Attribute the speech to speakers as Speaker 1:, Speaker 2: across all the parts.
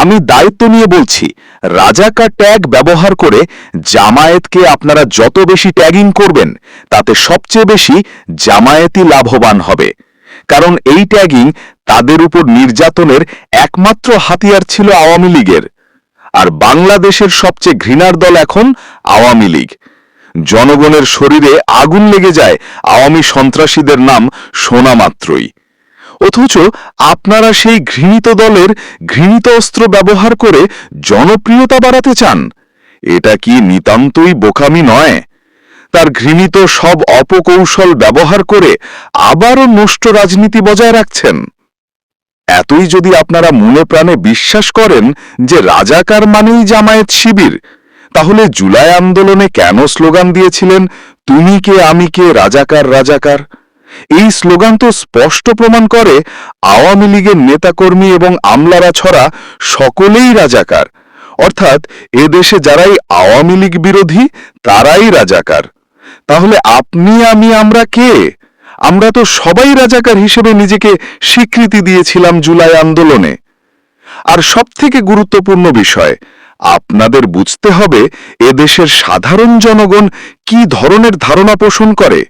Speaker 1: আমি দায়িত্ব নিয়ে বলছি রাজাকার ট্যাগ ব্যবহার করে জামায়াতকে আপনারা যত বেশি ট্যাগিং করবেন, তাতে সবচেয়ে বেশি জামায়াতই লাভবান হবে। কারণ এই ট্যাগিং তাদের উপর নির্যাতনের একমাত্র হাতিয়ার ছিল আওয়ামী লীগের। আর বাংলাদেশের সবচেয়ে ঘৃণার দল এখন আওয়ামী লীগ। জনগণের শরীরে আগুন লেগে যায় আওয়ামী সন্ত্রাসীদের নাম শোনা মাত্রই। অথচ আপনারা সেই ঘৃণিত দলের ঘৃণিত অস্ত্র ব্যবহার করে জনপ্রিয়তা বাড়াতে চান। এটা কি নিতান্তই বোকামি নয়? তার ঘৃণিত সব অপকৌশল ব্যবহার করে আবারও নষ্ট রাজনীতি বজায় রাখছেন। এতই যদি আপনারা মনে প্রাণে বিশ্বাস করেন যে রাজাকার মানেই জামায়াত শিবির, তাহলে জুলাই আন্দোলনে কেন স্লোগান দিয়েছিলেন, তুমি কে, আমি কে, রাজাকার রাজাকার এই স্লোগান তো স্পষ্ট প্রমাণ করে আওয়ামী লীগের নেতাকর্মী এবং আমলারা ছড়া সকলেই রাজাকার। অর্থাৎ এদেশে যারাই আওয়ামী লীগ বিরোধী, তারাই রাজাকার। তাহলে আপনি, আমি, আমরা কে? আমরা তো সবাই রাজাকার হিসেবে নিজেকে স্বীকৃতি দিয়েছিলাম জুলাই আন্দোলনে। আর সবথেকে গুরুত্বপূর্ণ বিষয়, আপনাদের বুঝতে হবে এদেশের সাধারণ জনগণ কি ধরনের ধারণা পোষণ করে?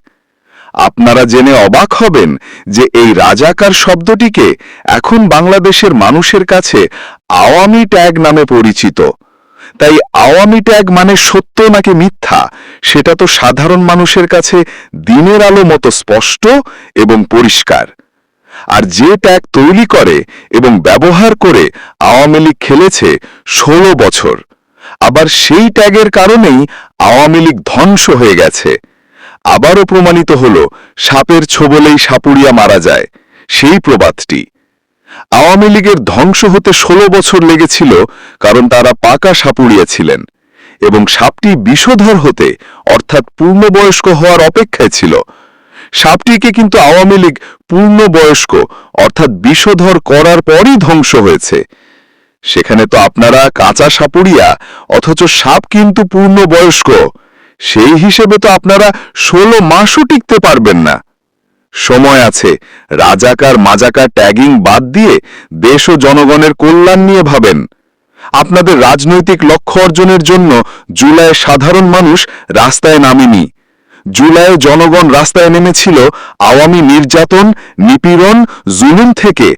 Speaker 1: আপনারা জেনে অবাক হবেন যে এই রাজাকার শব্দটিকে এখন বাংলাদেশের মানুষের কাছে আওয়ামী ট্যাগ নামে পরিচিত। তাই আওয়ামী ট্যাগ মানে সত্য নাকি মিথ্যা, সেটা তো সাধারণ মানুষের কাছে দিনের আলো মতো স্পষ্ট এবং পরিষ্কার। আর যে ট্যাগ তৈরি করে এবং ব্যবহার করে আওয়ামী লীগ খেলেছে ষোলো বছর, আবার সেই ট্যাগের কারণেই আওয়ামী লীগ ধ্বংস হয়ে গেছে। আবারও প্রমাণিত হল, সাপের ছোবলেই সাপুড়িয়া মারা যায়, সেই প্রবাদটি। আওয়ামী লীগের ধ্বংস হতে ষোলো বছর লেগেছিল কারণ তারা পাকা সাপুড়িয়া ছিলেন এবং সাপটি বিষধর হতে, অর্থাৎ পূর্ণবয়স্ক হওয়ার অপেক্ষায় ছিল। সাপটিকে কিন্তু আওয়ামী লীগ পূর্ণবয়স্ক, অর্থাৎ বিষধর করার পরই ধ্বংস হয়েছে। সেখানে তো আপনারা কাঁচা সাপুড়িয়া, অথচ সাপ কিন্তু পূর্ণবয়স্ক। সেই হিসেবে তো আপনারা ষোলো মাসও টিকতে পারবেন না। সময় আছে, রাজাকার মাজাকার ট্যাগিং বাদ দিয়ে দেশ ও জনগণের কল্যাণ নিয়ে ভাবেন। আপনাদের রাজনৈতিক লক্ষ্য অর্জনের জন্য জুলাইয়ে সাধারণ মানুষ রাস্তায় নামেনি। জুলাইয়ে জনগণ রাস্তায় নেমেছিল আওয়ামী নির্যাতন, নিপীড়ন, জুলুম থেকে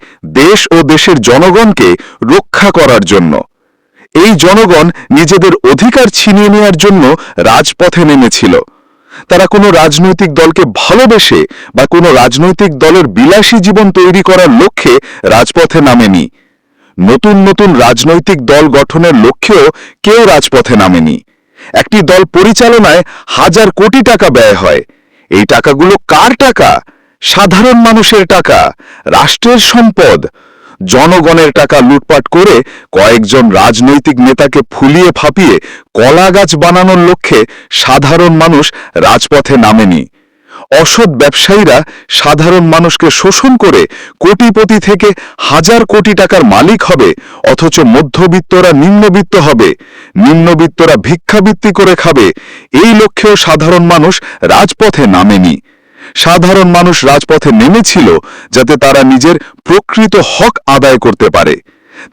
Speaker 1: দেশ ও দেশের জনগণকে রক্ষা করার জন্য। এই জনগণ নিজেদের অধিকার ছিনিয়ে নেওয়ার জন্য রাজপথে নেমেছিল। তারা কোনো রাজনৈতিক দলকে ভালোবেসে বা কোনো রাজনৈতিক দলের বিলাসী জীবন তৈরি করার লক্ষ্যে রাজপথে নামেনি। নতুন নতুন রাজনৈতিক দল গঠনের লক্ষ্যেও কেউ রাজপথে নামেনি। একটি দল পরিচালনায় হাজার কোটি টাকা ব্যয় হয়। এই টাকাগুলো কার টাকা? সাধারণ মানুষের টাকা, রাষ্ট্রের সম্পদ জনগণের টাকা লুটপাট করে কয়েকজন রাজনৈতিক নেতাকে ফুলিয়ে ফাঁপিয়ে কলা গাছ বানানোর লক্ষ্যে সাধারণ মানুষ রাজপথে নামেনি। অসৎ ব্যবসায়ীরা সাধারণ মানুষকে শোষণ করে কোটিপতি থেকে হাজার কোটি টাকার মালিক হবে, অথচ মধ্যবিত্তরা নিম্নবিত্ত হবে। নিম্নবিত্তরা ভিক্ষাবৃত্তি করে খাবে। এই লক্ষ্যেও সাধারণ মানুষ রাজপথে নামেনি। সাধারণ মানুষ রাজপথে নেমেছিল যাতে তারা নিজের প্রকৃত হক আদায় করতে পারে।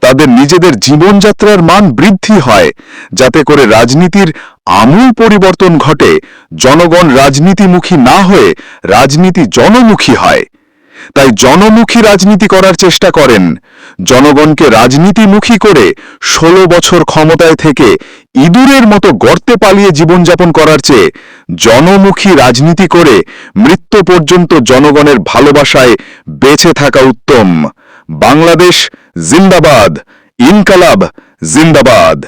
Speaker 1: তাদের নিজেদের জীবনযাত্রার মান বৃদ্ধি হয়, যাতে করে রাজনীতির আমূল পরিবর্তন ঘটে, জনগণ রাজনীতিমুখী না হয়ে রাজনীতি জনমুখী হয়। তাই জনমুখী রাজনীতি করার চেষ্টা করেন। জনগণকে রাজনীতিমুখী করে ষোলো বছর ক্ষমতায় থেকে ইঁদুরের মতো গর্তে পালিয়ে জীবনযাপন করার চেয়ে জনমুখী রাজনীতি করে মৃত্যু পর্যন্ত জনগণের ভালোবাসায় বেঁচে থাকা উত্তম। বাংলাদেশ জিন্দাবাদ, ইনকালাব জিন্দাবাদ।